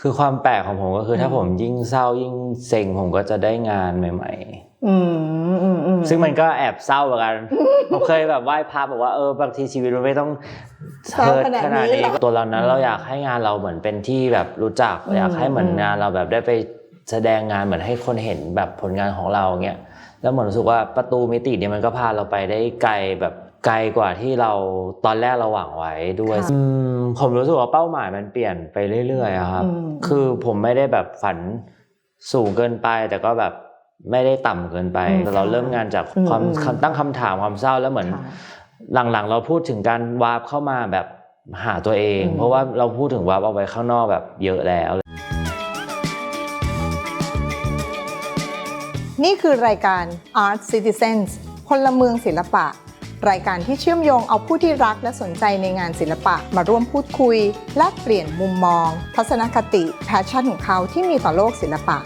คือความแปลกของผมก็คือถ้าผมยิ่งเศร้ายิ่งเซ็งผมก็จะได้งานใหม่อืมอืมอืมๆซึ่งมันก็แอบเศร้าเหมือนกันผมเคยแบบไหว้พระบอกว่าเออบางทีชีวิตมันไม่ต้องเศร้าเฮิร์ตขนาดขนาดนี้นี้หรอตัวเรานั้นเราอยากให้งานเราเหมือนเป็นที่แบบรู้จักอืมอยากให้เหมือนอืมงานเราแบบได้ไปแสดงงานเหมือนให้คนเห็นแบบผลงานของเราเงี้ยแล้วเหมือนรู้สึกว่าประตูมิติเนี่ยมันก็พาเราไปได้ไกลแบบ ไกลกว่าที่เราตอนแรกเราหวังไว้ด้วยอืมผมรู้สึกว่าเป้าหมายมันเปลี่ยนไปเรื่อยๆอะครับ อืม คือผมไม่ได้แบบฝันสูงเกินไป แต่ก็แบบไม่ได้ต่ำเกินไปอืมแต่เราเริ่มงานจากความอืมอืมตั้งคำถามความเศร้าแล้วเหมือน ค่ะ หลังๆ เราพูดถึงการวาร์ปเข้ามาแบบหาตัวเอง อืม เพราะว่าเราพูดถึงวาร์ปเอาไว้ข้างนอกแบบเยอะแล้ว นี่คือรายการ Art Citizens พลเมืองศิลปะ รายการที่เชื่อมโยงเอาผู้ที่รักและสนใจในงานศิลปะ มาร่วมพูดคุย และเปลี่ยนมุมมอง ทัศนคติแพชชั่นของเขาที่มีต่อโลกศิลปะ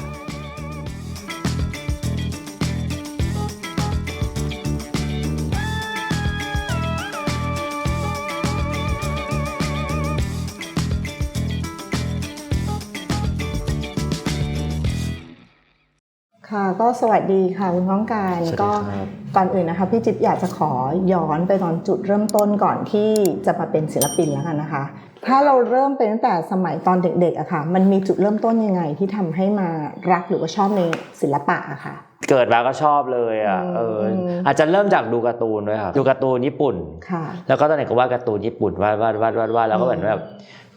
ก็สวัสดีค่ะคุณก้องการสวัสดีก็ครับก่อนอื่นนะคะพี่จิ๊บอยากจะขอย้อนไปตอนจุดเริ่มต้นก่อนที่จะมาเป็นศิลปินแล้วกันนะคะ ถ้าเราเริ่มเป็นตั้งแต่สมัยตอนเด็กๆอะค่ะ มันมีจุดเริ่มต้นยังไงที่ทำให้มารักหรือว่าชอบในศิลปะอะค่ะ เกิดมาก็ชอบเลยอะอืมเอออมอาจจะเริ่มจากดูการ์ตูนด้วยครับดูการ์ตูนญี่ปุ่นค่ะ แล้วก็ตอนเด็กก็วาดการ์ตูนญี่ปุ่นวาดวาดวาดวาดวาดแล้วก็เหมือนแบบ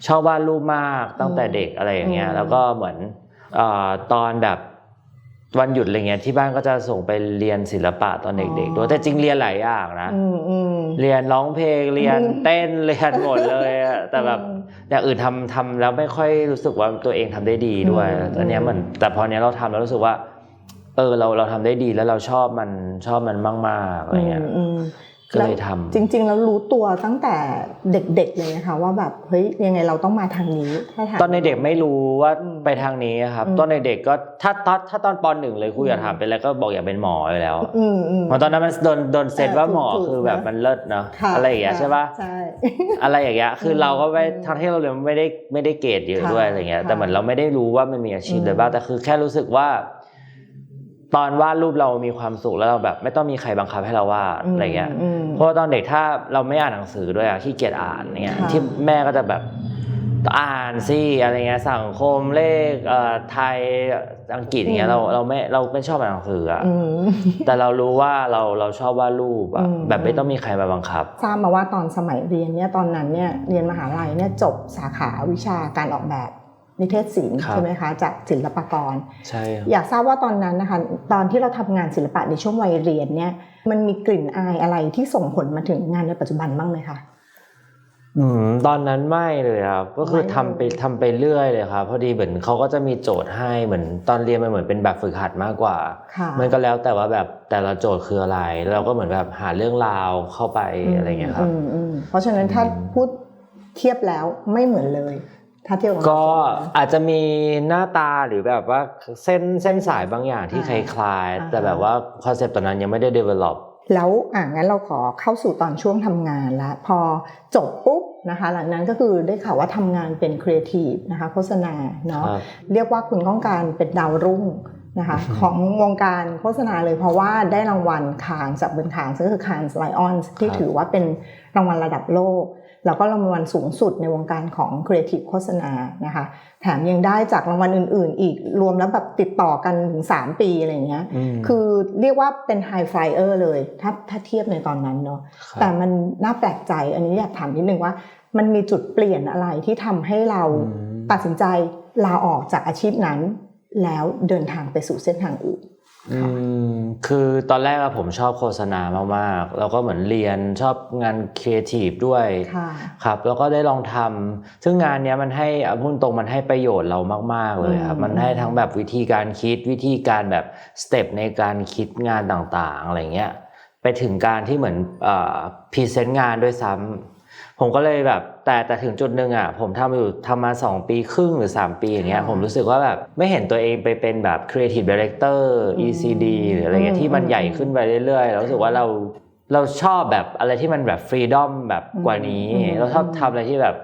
ชอบวาดรูปมากตั้งแต่เด็กอะไรอย่างเงี้ยอืมแล้วก็เหมือนเอ่อตอนแบบ วันหยุดอะไรเงี้ยที่บ้านก็จะส่งไปเรียนศิลปะตอนเด็กๆด้วยแต่จริงเรียนหลายอย่างนะอืมอืมเรียนร้องเพลงเรียนอืมเต้นเรียนหมดเลยอะแต่แบบอืมอย่างอื่นทำทำแล้วไม่ค่อยรู้สึกว่าตัวเองทำได้ดีด้วยอืมอันเนี้ยเหมือนแต่พอเนี้ยเราทำแล้วรู้สึกว่า เออเราเราทำได้ดีแล้วเราชอบมันชอบมันมากๆอะไรเงี้ยอืมอืม ก็เลยทำจริง ๆ แล้วรู้ตัวตั้งแต่เด็กๆเลยนะคะว่าแบบเฮ้ยยังไงเราต้องมาทางนี้ถ้าถามตอนในเด็กไม่รู้ว่าอืมไปทางนี้ครับอืมตอนในเด็กก็ถ้าถ้าถ้าตอนปหนึ่งเลยครูอืมอยากถามเป็นอะไรก็บอกอยากเป็นหมออยู่แล้วอืมอืมเพราะตอนนั้นมันโดนโดนเซตว่าหมอถูกๆคือแบบนะมันเลิศเนาะค่ะอะไรอย่างเงี้ยค่ใช่ปะใช่อะไรอย่างเงี้ยคือเราก็ไม่อืมทั้งที่เราเรียนไม่ได้ไม่ได้เกรดเยอะค่ะด้วยอะไรเงี้ยค่ะแต่เหมือนเราไม่ได้รู้ว่ามันมีอาชีพอืมเลยบ้างแต่คือแค่รู้สึกว่า ตอนวาดรูปเรามีความสุขแล้วเราแบบ ไม่ต้องมีใครบังคับให้เราวาดอะไรเงี้ยมเพราะว่าตอนเด็กถ้าเราไม่อ่านหนังสือด้วยอะขี้เกียจอ่านเนี่ยค่ะที่แม่ก็จะแบบอ่านสิอะไรเงี้ยสังคมเลขเอ่อไทยอังกฤษอย่างเงี้ยเราเราไม่เราไม่ชอบอ่านหนังสืออะอืมแต่เรารู้ว่าเราเราชอบวาดรูปอะอืมแบบไม่ต้องมีใครมาบังคับทราบมาว่าตอนสมัยเรียนเนี่ยตอนนั้นเนี่ยเรียนมหาลัยเนี่ยจบสาขาวิชาการออกแบบ นิเทศศิลป์ครับใช่ไหมคะจากศิลปากรใช่ครับอยากทราบว่าตอนนั้นนะคะตอนที่เราทำงานศิลปะในช่วงวัยเรียนเนี่ยมันมีกลิ่นอายอะไรที่ส่งผลมาถึงงานในปัจจุบันบ้างไหมคะอืมตอนนั้นไม่เลยครับก็คือไม่เลยทำไปทำไปเรื่อยเลยครับพอดีเหมือนเขาก็จะมีโจทย์ให้เหมือนตอนเรียนมันเหมือนเป็นแบบฝึกหัดมากกว่าค่ะมันก็แล้วแต่ว่าแบบแต่ละโจทย์คืออะไร เราก็เหมือนแบบหาเรื่องราวเข้าไปอะไรเงี้ยครับอืมอืมเพราะฉะนั้นถ้าอืมพูดเทียบแล้วไม่เหมือนเลย ถ้าเทียบบก็อาจจะมีหน้าตาหรือแบบว่าเส้นเส้นสายบางอย่างที่คอ่าล้ายๆอ่าแต่แบบว่าคอนเซปต์ตอนนั้นยังไม่ได้ develop แล้วอ่างั้นเราขอเข้าสู่ตอนช่วงทำงานแล้วพอจบปุ๊บนะคะหลังนั้นก็คือได้ข่าวว่าทำงานเป็นครีเอทีฟนะคะโฆษณาเนาะครับเรียกว่าคุณต้องการเป็นดาวรุ่งนะคะของวงการโฆษณาเลยเพราะว่าได้รางวัลคานจากบนคานซึ่งก็คือคานไลออนที่ครับถือว่าเป็นรางวัลระดับโลก แล้วก็รางวัลสูงสุดในวงการของครีเอทีฟโฆษณานะคะแถมยังได้จากรางวัลอื่น ๆ อีกรวมแล้วแบบติดต่อกันถึง 3 ปีอะไรอย่างเงี้ยมคือเรียกว่าเป็นไฮไฟเออร์เลย ถ้าถ้าเทียบในตอนนั้นเนาะครับแต่มันน่าแปลกใจอันนี้อยากถามนิดนึงว่า มันมีจุดเปลี่ยนอะไรที่ทำให้เราอืมตัดสินใจลาออกจากอาชีพนั้น แล้วเดินทางไปสู่เส้นทางอื่น อืมคือตอนแรกอะผมชอบโฆษณามากๆ แล้วก็เหมือนเรียนชอบงานครีเอทีฟด้วยค่ะครับ แล้วก็ได้ลองทำซึ่งงานเนี้ยมันให้เอาพูดตรงมันให้ประโยชน์เรามาก ๆ เลยครับอืมมันให้ทั้งแบบวิธีการคิดวิธีการแบบสเต็ปในการคิดงานต่างๆ อะไรเงี้ย ไปถึงการที่เหมือนพรีเซนต์งานด้วยซ้ำ ผมก็เลยแบบ แต่แต่ถึงจุดหนึ่งอะผมทำอยู่ทำมา 2 ปีครึ่งหรือ 3 ปีอย่างเงี้ยค่ะผมรู้สึกว่าแบบไม่เห็นตัวเองไปเป็นแบบ Creative Director อืม ECD หรืออะไรเงี้ยอืมที่มันใหญ่อืมขึ้นไปเรื่อยๆแล้วรู้สึกว่าเราเราชอบแบบอะไรที่มันแบบฟรีดอมแบบกว่านี้อืมเราชอบทำอะไรที่แบบ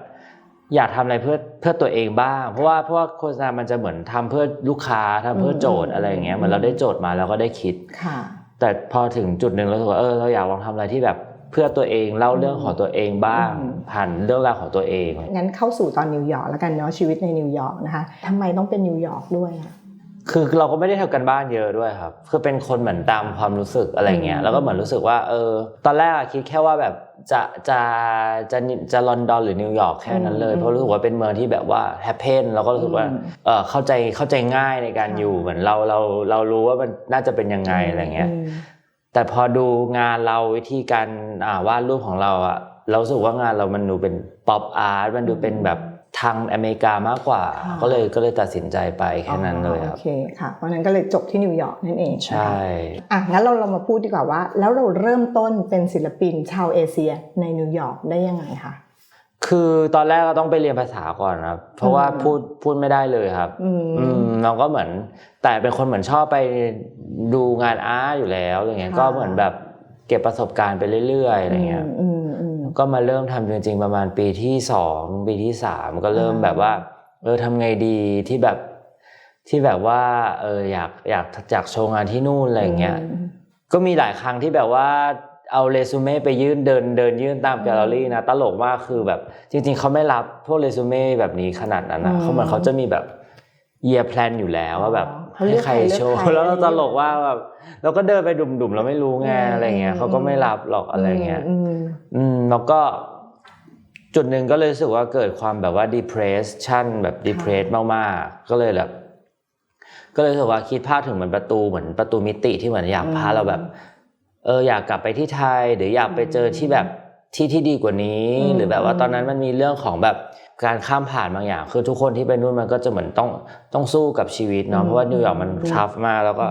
อยากทำอะไรเพื่อเพื่อตัวเองบ้าง เพราะว่าเพราะว่าโฆษณามันจะเหมือนทำเพื่อลูกค้าทำเพื่อโจทย์อะไรอย่างเงี้ยเหมือนเราได้โจทย์มาแล้วก็ได้คิดค่ะ แต่พอถึงจุดหนึ่งเรารู้สึกว่าเออเราอยากลองทำอะไรที่แบบ เพื่อตัวเองเล่าเรื่องของตัวเองบ้างอืมผ่านเรื่องราวของตัวเอง งั้นเข้าสู่ตอนนิวยอร์กแล้วกันเนาะชีวิตในนิวยอร์กนะคะทำไมต้องเป็นนิวยอร์กด้วยอะคือเราก็ไม่ได้ทำกันบ้านเยอะด้วยครับ คือเป็นคนเหมือนตามความรู้สึกอะไรเงี้อืยมแล้วก็เหมือนรู้สึกว่า เออ ตอนแรกอะคิดแค่ว่าแบบจะจะจะจะลอนดอนหรือนิวยอร์กแค่นั้นเลย เพราะรู้สึกว่าเป็นเมืองที่แบบว่าแฮปเพนแล้วก็รู้สึกว่า เออเข้าใจเข้าใจง่ายในการอยู่เหมือนเราเราเรารู้ว่ามันน่าจะเป็นยังไงอะไรเงี้ยม แต่พอดูงานเราวิธีการอ่าวาดรูปของเราอะเรารู้สึกว่างานเรามันดูเป็นป๊อปอาร์ตมันดูเป็นแบบทางอเมริกามากกว่าค่ะก็เลยก็เลยตัดสินใจไปแค่นั้นเลยครับโอเคค่ะเพราะฉะนั้นก็เลยจบที่นิวยอร์กนั่นเองนะคะใช่อะงั้นเราเรามาพูดดีกว่าว่า แล้วเราเริ่มต้นเป็นศิลปินชาวเอเชียในนิวยอร์กได้ยังไงคะ คือตอนแรกเราต้องไปเรียนภาษาก่อนครับ เพราะว่าอืมพูดพูดไม่ได้เลยครับอืมอืมเราก็เหมือน แต่เป็นคนเหมือนชอบไปดูงานอาร์ตอยู่แล้วอะไรเงี้ยค่ะก็เหมือนแบบเก็บประสบการณ์ไปเรื่อยๆอะไรเงี้ยอืมอืมก็มาเริ่มทำจริง ๆ ประมาณปีที่สองปีที่สามก็เริ่มอ่าแบบว่า เออทำไงดีที่แบบที่แบบว่า เอออยากอยากอยากโชว์งานที่นู่นอะไรเงี้ยมก็มีหลายครั้งที่แบบว่า เอาเรซูเม่ไปยื่นเดินเดินยื่นตามแกลเลอรี่นะตลกมากคือแบบ จริง ๆเขาไม่รับพวกเรซูเม่แบบนี้ขนาดนั้นนะอืมเขาเหมือนเขาจะมีแบบเยียร์แพลนอยู่แล้วว่าแบบเขาเลืให้อกใครใครเลือกโชว์ใครแล้วเราอะไรตอย่างเงี้ยลกว่าแบบเราก็เดินไปดุ่มๆเราไม่รู้ไงอืมอะไรเงี้ยเขาก็ไม่รับหรอกอะไรเงี้ยอืมอืมแล้วก็จุดหนึ่งก็เลยรู้สึกว่าเกิดความแบบว่า depression แบบ depressed มากๆ ก็เลยแบบก็เลยรู้สึกว่าคิดภาพถึงเหมือนประตูเหมือนประตูมิติที่เหมือนอยากพาอืมเราแบบ เอออยากกลับไปที่ไทยหรืออยากไปเจอที่แบบที่ที่ดีกว่านี้อืมหรือแบบว่าตอนนั้นมันมีเรื่องของแบบการข้ามผ่านบางอย่าง คือทุกคนที่ไปนู่นมันก็จะเหมือนต้องต้องสู้กับชีวิตเนาะเพราะว่านิวยอร์กมันทัฟมากแล้วก็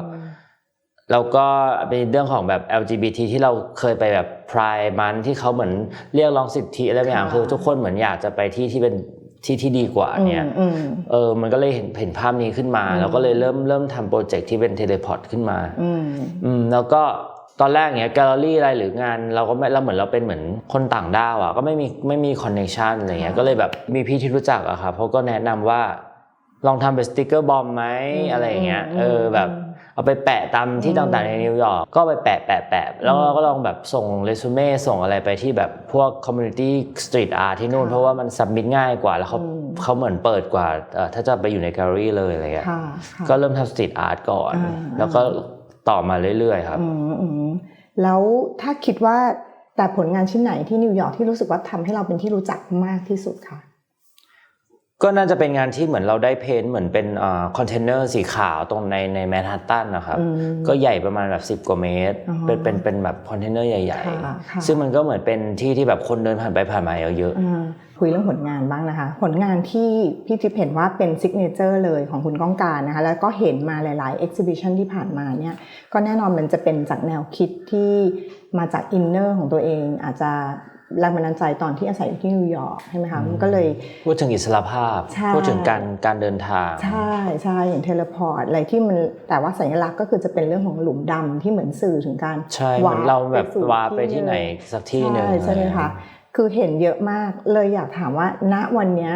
แล้วก็เป็นเรื่องของแบบ LGBT ที่เราเคยไปแบบ Pride มันที่เขาเหมือนเรียกร้องสิทธิอะไรบางอย่างค่ะคือทุกคนเหมือนอยากจะไปที่ที่เป็นที่ที่ดีกว่าเนี่ยอืมเออมันก็เลยเห็นเห็นภาพนี้ขึ้นมาอืมแล้วก็เลยเริ่มเริ่มทำโปรเจกต์ที่เป็นเทเลพอร์ตขึ้นมาอืมอืมแล้วก็ ตอนแรกเนี้ยแกลเลอรี่อะไรหรืองานเราก็ไม่เราเหมือนเราเป็นเหมือนคนต่างด้าวอะก็ไม่มีไม่มีคอนเนคชันอะไรเงี้ยค่ะก็เลยแบบมีพี่ที่รู้จักอะครับเขาก็แนะนำว่าลองทำเป็นสติกเกอร์บอมไหมอืมอะไรอย่างเงี้ยอืมเออแบบเอาไปแปะตามที่อืมต่างๆในนิวยอร์กก็ไปแปะแปะแปะแล้วเราก็ลองแบบส่งเรซูเม่ส่งอะไรไปที่แบบพวกคอมมูนิตี้สตรีทอาร์ที่นู่นค่ะเพราะว่ามันสับมิดง่ายกว่าแล้วเขาอืมเขาเหมือนเปิดกว่าเอ่อถ้าจะไปอยู่ในแกลเลอรี่เลยอะไรเงี้ยค่ะค่ะก็เริ่มทำสตรีทอาร์ตก่อนอ่าแล้วก็ ต่อมาเรื่อยๆครับแล้วถ้าคิดว่าแต่ผลงานชิ้นไหนที่นิวยอร์กที่รู้สึกว่าทำให้เราเป็นที่รู้จักมากที่สุดคะ ก็น่าจะเป็นงานที่เหมือนเราได้เพ้นท์เหมือนเป็นคอนเทนเนอร์สีขาวตรงในในแมนฮัตตันนะครับอืมก็ใหญ่ประมาณแบบ 10 กว่าเมตรอ๋อเป็นเป็นเป็นแบบคอนเทนเนอร์ใหญ่ค่ะค่ะๆซึ่งมันก็เหมือนเป็นที่ที่แบบคนเดินผ่านไปผ่านมาเยอะอ่าคุยเรื่องผลงานบ้างนะคะ ผลงานที่พี่ทิพย์เห็นว่าเป็นซิกเนเจอร์เลยของคุณก้องการนะคะ แล้วก็เห็นมาหลายๆ exhibition ที่ผ่านมาเนี่ยก็แน่นอนมันจะเป็นจากแนวคิดที่มาจากอินเนอร์ของตัวเองอาจจะ แรงบันดาลใจตอนที่อาศัยอยู่ที่นิวยอร์กใช่ไหมคะมันก็เลยๆพูดถึงอิสระภาพใช่พูดถึงการการเดินทาง ใช่ใช่อย่างเทเลพอร์ตอะไรที่มันแต่ว่าสัญลักษณ์ก็คือจะเป็นเรื่องของหลุมดำที่เหมือนสื่อถึงการใช่เหมือนเราแบบสู่วาร์ปไปที่ไหนสักที่หนึ่งใช่ใช่ไหมคะคือเห็นเยอะมากเลยอยากถามว่า ณวันเนี้ย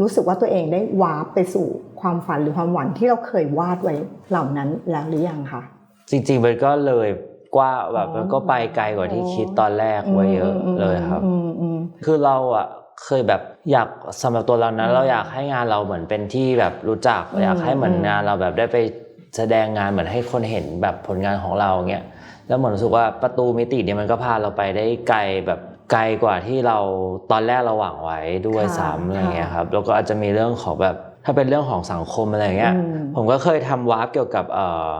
รู้สึกว่าตัวเองได้วาร์ปไปสู่ความฝันหรือความหวังที่เราเคยวาดไว้เหล่านั้นแล้วหรือยังคะจริงๆมันก็เลย กว่าแบบอ๋อมันก็ไปไกลกว่าที่คิดตอนแรกไว้เยอะเลยครับอืมอืมคือเราอะเคยแบบอยากสำหรับตัวเรานะอืมเราอยากให้งานเราเหมือนเป็นที่แบบรู้จักอืมอยากให้เหมือนอืมงานเราแบบได้ไปแสดงงานเหมือนให้คนเห็นแบบผลงานของเราเงี้ยแล้วเหมือนรู้สึกว่าประตูมิติเนี่ยมันก็พาเราไปได้ไกลแบบไกลกว่าที่เราตอนแรกเราหวังไว้ด้วยซ้ำอะไรเงี้ยครับแล้วก็อาจจะมีเรื่องของแบบถ้าเป็นเรื่องของสังคมอะไรเงี้ยอืมผมก็เคยทำวาร์ปเกี่ยวกับเอ่อเอ่อ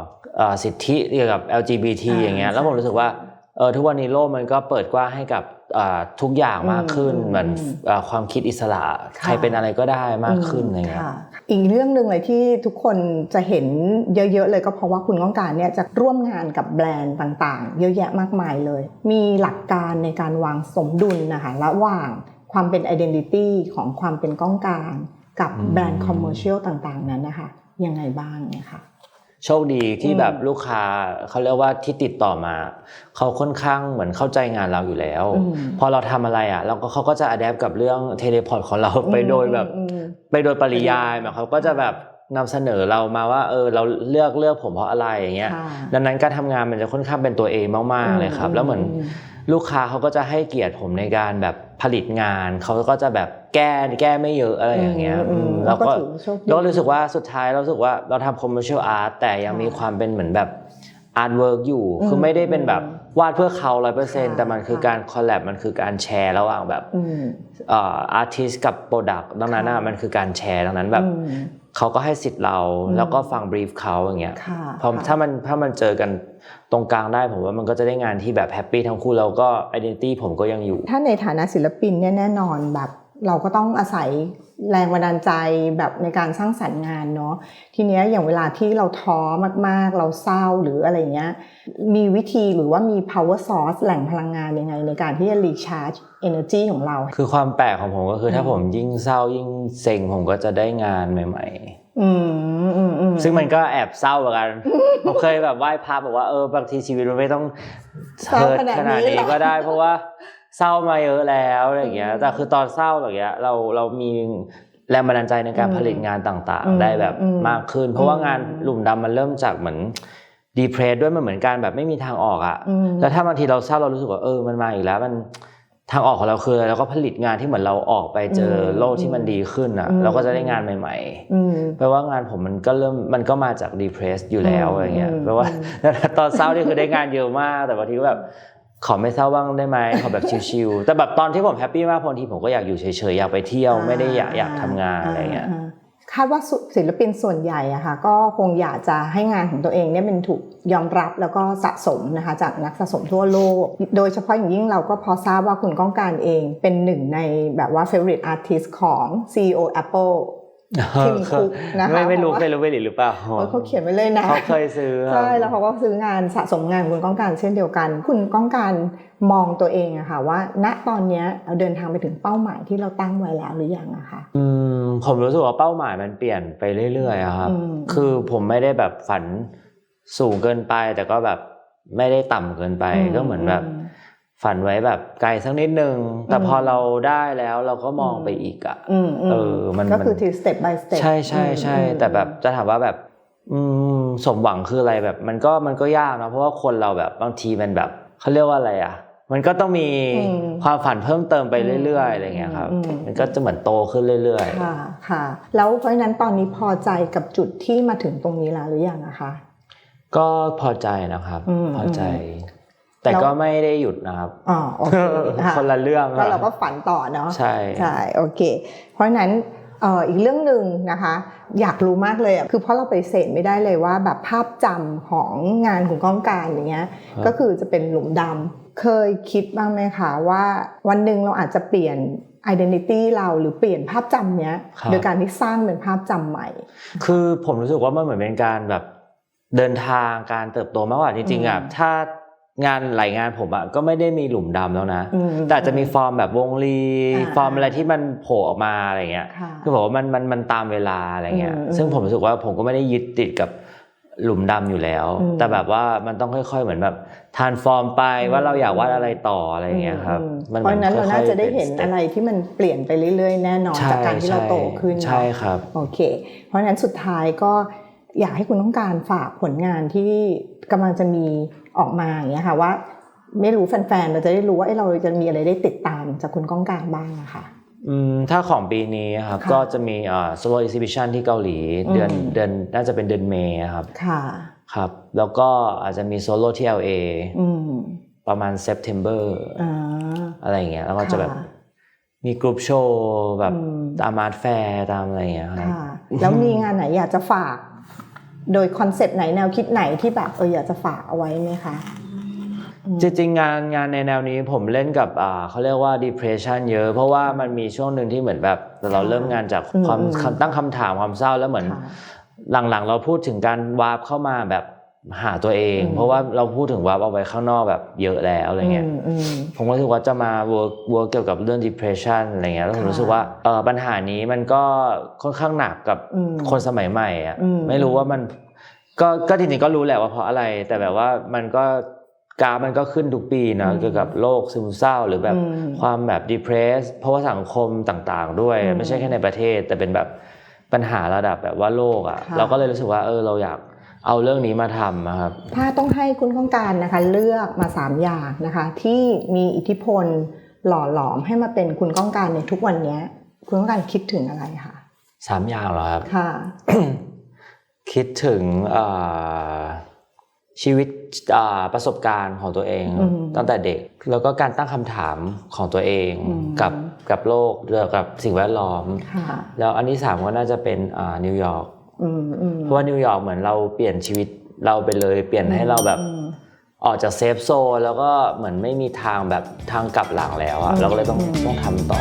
สิทธิเกี่ยวกับ LGBT อ่าอย่างเงี้ยแล้วใช่ผมรู้สึกว่าเออทุกวันนี้โลกมันก็เปิดกว้างให้กับอ่าทุกอย่างมากขึ้นอืมเหมือนอืมอ่าความคิดอิสระค่ะใครเป็นอะไรก็ได้มากขึ้นอะไรเงี้ยค่ะอีกเรื่องหนึ่งเลยที่ทุกคนจะเห็นเยอะๆเลยก็เพราะว่าคุณก้องการเนี่ยจะร่วมงานกับแบรนด์ต่างๆ เยอะแยะมากมายเลย มีหลักการในการวางสมดุลนะคะระหว่างความเป็น identity ของความเป็นก้องการ กับอืมแบรนด์คอมเมอร์เชียลต่างๆนั้นนะคะยังไงบ้างเนี่ยค่ะ โชคดีที่อืมแบบลูกค้าเขาเรียกว่าที่ติดต่อมา เขาค่อนข้างเหมือนเข้าใจงานเราอยู่แล้วอืมพอเราทำอะไรอะเราก็เขาก็จะอัดแอปกับเรื่องเทเลพอร์ตของเราไปโดยแบบอืมไปโดยปริยายหมายเขามก็จะแบบนำเสนอเรามาว่าเออเราเลือกเลือกผมเพราะอะไรอย่างเงี้ยค่ะดังนั้นการทำงานมันจะค่อนข้างเป็นตัวเองมากๆเลยครับ แล้วเหมือนอืม ลูกค้าเขาก็จะให้เกียรติผมในการแบบผลิตงาน เขาก็จะแบบแก้แก้ไม่เยอะอะไรอย่างเงี้ยอืมอืมแล้แล้ววก็ก็ถือว่าโชคดีเรารู้สึกว่าสุดท้ายเรารู้สึกว่าเราทำ commercial art แต่ยังมีความเป็นเหมือนแบบอาร์ตเวิร์กอยู่อืมคือไม่ได้เป็นแบบวาดเพื่อเขาร้อยเปอร์เซ็นต์ค่ะแต่มันคือค่ะการคอลแลบมันคือการแชร์ระหว่างแบบอืมเอ่ออาร์ติสกับโปรดักต์ดังนั้นอะค่ะมันคือการแชร์ดังนั้นแบบอืม เขาก็ให้สิทธิ์เราอืมแล้วก็ฟังบรีฟเขาอย่างเงี้ยค่ะพอค่ะถ้ามันถ้ามันเจอกันตรงกลางได้ผมว่ามันก็จะได้งานที่แบบแฮปปี้ทั้งคู่แล้วก็ไอดีนิตี้ผมก็ยังอยู่ ถ้าในฐานะศิลปินเนี่ยแน่นอนแบบ เราก็ต้องอาศัยแรงบันดาลใจแบบในการสร้างสรรค์งานเนาะทีเนี้ยอย่างเวลาที่เราท้อมากๆ เราเศร้าหรืออะไรเงี้ยมีวิธีหรือว่ามี power source แหล่งพลังงานยังไง ในการที่จะ recharge energy ของเรา คือความแปลกของผมก็คือถ้าอืมผมยิ่งเศร้ายิ่งเซ็งผมก็จะได้งานใหม่อืมอืมอืมๆซึ่งมันก็แอบเศร้าเหมือนกัน ผมเคยแบบไหว้พระบอกว่าเออบางทีชีวิตมันไม่ต้องเศร้าเฮิร์ตขนาดขนาดนี้นี้หรอก็ได้ เพราะว่า เศร้ามาเยอะแล้วอะไรอย่างเงี้ยอืมแต่คือตอนเศร้าอย่างเงี้ยเราเรามีแรงบันดาลใจในการอืมผลิตงานต่างอืมๆได้แบบอืมมากขึ้น เพราะว่าอืมงานหลุมดำมันเริ่มจากเหมือนดีเพรสด้วยมันเหมือนการแบบไม่มีทางออกอะอืมแล้วถ้าบางทีเราเศร้าเรารู้สึกว่าเออมันมาอีกแล้วมันทางออกของเราคืออะไรเราก็ผลิตงานที่เหมือนเราออกไปเจออมโลกที่มันดีขึ้นอะอืมเราก็จะได้งานใหม่อืมๆแปลว่างานผมมันก็เริ่มมันก็มาจากดีเพรสอยู่แล้วอืมอะไรเงี้ยอืมแปลว่าอืมตอนเศร้านี่คือได้งานเยอะมาก แต่บางทีก็แบบ ขอไม่เศร้าบ้างได้ไหมขอแบบชิลๆแต่แบบตอนที่ผมแฮปปี้มากบางทีผมก็อยากอยู่เฉยๆอยากไปเที่ยวไม่ได้อยากอยากทำงานอะไรเงี้ยาคาดว่าสุศิลปินส่วนใหญ่อะค่ะก็คงอยากจะให้งานของตัวเองเนี่ยเป็นถูกยอมรับแล้วก็สะสมนะคะจากนักสะสมทั่วโลก โดยเฉพาะอย่างยิ่งเราก็พอทราบว่าคุณก้องการเองเป็นหนึ่งในแบบว่า favorite artist ของ CEO Apple ทิมคุกนะคะไม่ไม่รู้เพราะว่าไม่รู้ไม่หรือเปล่าเออเขาเขียนไว้เลยนะเขาเคยซื้อครับใช่แล้วเขาก็ซื้องานสะสมงานคุณก้องการเช่นเดียวกัน คุณก้องการมองตัวเองอะค่ะว่า ณตอนเนี้ยเราเดินทางไปถึงเป้าหมายที่เราตั้งไว้แล้วหรือยังอะคะอืมผมรู้สึกว่าเป้าหมายมันเปลี่ยนไปเรื่อยๆอะครับอืมคือผมไม่ได้แบบฝันสูงเกินไป แต่ก็แบบไม่ได้ต่ำเกินไปก็เหมือนแบบ ฝันไว้แบบไกลสักนิดนึง แต่อืมพอเราได้แล้วเราก็มองอืมไปอีกอะอืมอืมเออ มันก็คือมันที step by step ใช่ใช่ใช่อืมแต่แบบจะถามว่าแบบอืมสมหวังคืออะไรแบบ มันก็มันก็ยากนะเพราะว่าคนเราแบบบางทีมันแบบเขาเรียกว่าอะไรอะ มันก็ต้องมีอืมความฝันเพิ่มเติมไปเรื่อยๆอะไรเงี้ยครับอืมมันก็จะเหมือนโตขึ้นเรื่อยค่ะค่ะ แล้วเพราะฉะนั้นตอนนี้พอใจกับจุดที่มาถึงตรงนี้แล้วหรือยังนะคะๆก็พอใจนะครับอืมพอใจ แต่แล้วก็ไม่ได้หยุดนะครับอ๋อโอเคค่ะคนละเรื่องก็เราก็ฝันต่อเนาะใช่ใช่โอเค เพราะฉะนั้นเอ่ออีกเรื่องหนึ่งนะคะ อยากรู้มากเลยอะคือเพราะเราไปฏิเสธไม่ได้เลยว่าแบบภาพจำของงานของก้องการอย่างเงี้ยครับก็คือจะเป็นหลุมดำเคยคิดบ้างไหมคะว่าวันหนึ่งเราอาจจะเปลี่ยน identity เราหรือเปลี่ยนภาพจำเนี้ยครับโดยการที่สร้างเป็นภาพจำใหม่ คือผมรู้สึกว่ามันเหมือนเป็นการแบบเดินทางการเติบโตมากกว่าจริงๆอะอืมถ้า งานหลายงานผมอะก็ไม่ได้มีหลุมดำแล้วนะอืมแต่อาจจะมีฟอร์มแบบวงลีอ่าฟอร์มอะไรที่มันโผล่ออกมาอะไรเงี้ยค่ะคือบอกว่ามันมันมันตามเวลาอะไรเงี้ยอืมซึ่งผมรู้สึกว่าผมก็ไม่ได้ยึดติดกับหลุมดำอยู่แล้วอืมแต่แบบว่ามันต้องค่อย ๆ เหมือนแบบทานฟอร์มไปอืมว่าเราอยากวาดอะไรต่ออะไรเงี้ยครับอืมมัเพราะฉะนั้นเราน่าจะได้เห็นค่ยๆป็อะไรที่มันเปลี่ยนไปเรื่อยๆ แน่นอนใช่จากการที่เราโตขึ้นเนอะใช่ครับโอเค เพราะฉะนั้นสุดท้ายก็อยากให้คุณต้องการฝากผลงานที่กำลังจะมี ออกมาอย่างเงี้ยค่ะว่าไม่รู้แฟนๆเราจะได้รู้ว่าเอ้ยเราจะมีอะไรได้ติดตามจากคุณก้องการบ้างอะค่ะอืมถ้าของปีนี้ครับค่ะก็จะมีอ่า solo exhibition ที่เกาหลีเดือนอืมเดือนน่าจะเป็นเดือนเมษครับค่ะครับ แล้วก็อาจจะมีโซโล่ที่ LA อืมประมาณ September อ่าอะไรอย่างเงี้ยแล้วก็จะแบบค่ะมีกรุ๊ปโชว์แบบอืมตามอาร์ตแฟร์ตามอะไรอย่างเงี้ยครับค่ะแล้วมีงานไหนอยากจะฝาก โดยคอนเซปต์ไหนแนวคิดไหนที่แบบเอออยากจะฝากเอาไว้ไหมคะอืมจริงๆงานงานในแนวนี้ผมเล่นกับอ่าเขาเรียกว่า depression เยอะ เพราะว่ามันมีช่วงหนึ่งที่เหมือนแบบเราเริ่มงานจากความอืมอืมตั้งคำถามความเศร้าแล้วเหมือนค่ะหลังๆ เราพูดถึงการวาร์ปเข้ามาแบบ หาตัวเองอืมเพราะว่าเราพูดถึงวาร์ปเอาไว้ข้างนอกแบบเยอะแล้วอะไรเงี้ยอืมอืมผมก็รู้สึกว่าจะมา work work เกี่ยวกับเรื่อง depression อะไรเงี้ยแล้วผมค่ะรู้สึกว่าเออปัญหานี้มันก็ค่อนข้างหนักกับอืมคนสมัยใหม่อะอืมไม่รู้ว่ามันก็ก็จริงๆก็รู้แหละว่าเพราะอะไร แต่แบบว่ามันก็กราฟมันก็ขึ้นทุกปีนะอืมเกี่ยวกับโรคซึมเศร้าหรือแบบอืมความแบบ depress เพราะว่าสังคมต่างๆ ด้วยอืมไม่ใช่แค่ในประเทศ แต่เป็นแบบปัญหาระดับแบบว่าโลกอะค่ะเราก็เลยรู้สึกว่าเออเราอยาก เอาเรื่องนี้มาทำอะครับ ถ้าต้องให้คุณข้องการนะคะ เลือกมาสามอย่างนะคะ ที่มีอิทธิพลหล่อหลอมให้มาเป็นคุณก้องการในทุกวันเนี้ยคุณก้องการคิดถึงอะไรคะสามอย่างเหรอครับค่ะ คิดถึงเอ่อชีวิตอ่าประสบการณ์ของตัวเองอืมตั้งแต่เด็ก แล้วก็การตั้งคำถามของตัวเองอืมกับกับโลกเกี่ยวกับสิ่งแวดล้อมค่ะแล้วอันที่สามก็น่าจะเป็นอ่านิวยอร์กอืมอืม เพราะว่านิวยอร์กเหมือนเราเปลี่ยนชีวิตเราไปเลย เปลี่ยนให้เราแบบอืมออกจากเซฟโซนแล้วก็เหมือนไม่มีทางแบบทางกลับหลังแล้วอะอืมเราก็เลยต้องอืมต้องทำต่อ